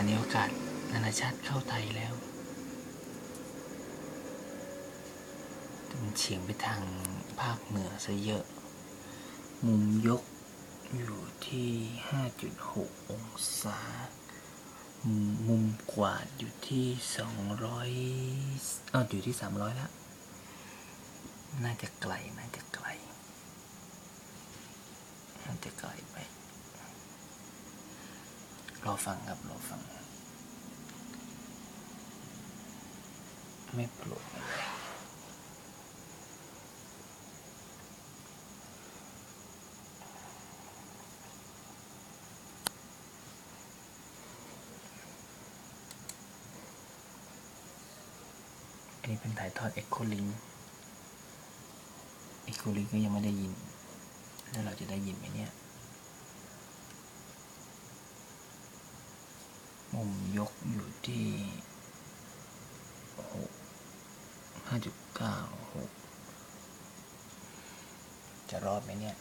ากาศนานาชาติเข้าไทยแล้วมันเฉียงไปทางภาคเหนือซะเยอะ มุมยกอยู่ที่ 5.6 องศา มุมกวาดอยู่ที่ 200อ้าวอยู่ที่ 300ล้วน่าจะไกล น่าจะไกล น่าจะไกลไป รอฟังครับรอฟัง ไม่ปรดอะไรอันนี้เป็นถ่ายทอดเอ็กโคลิงเอ็กโคลิงก็ยังไม่ได้ยิน แล้วเราจะได้ยินไหมเนี่ย มุมยกอยู่ที่หกห้าจุดเก้าหกจะรอดไหมเนี่ย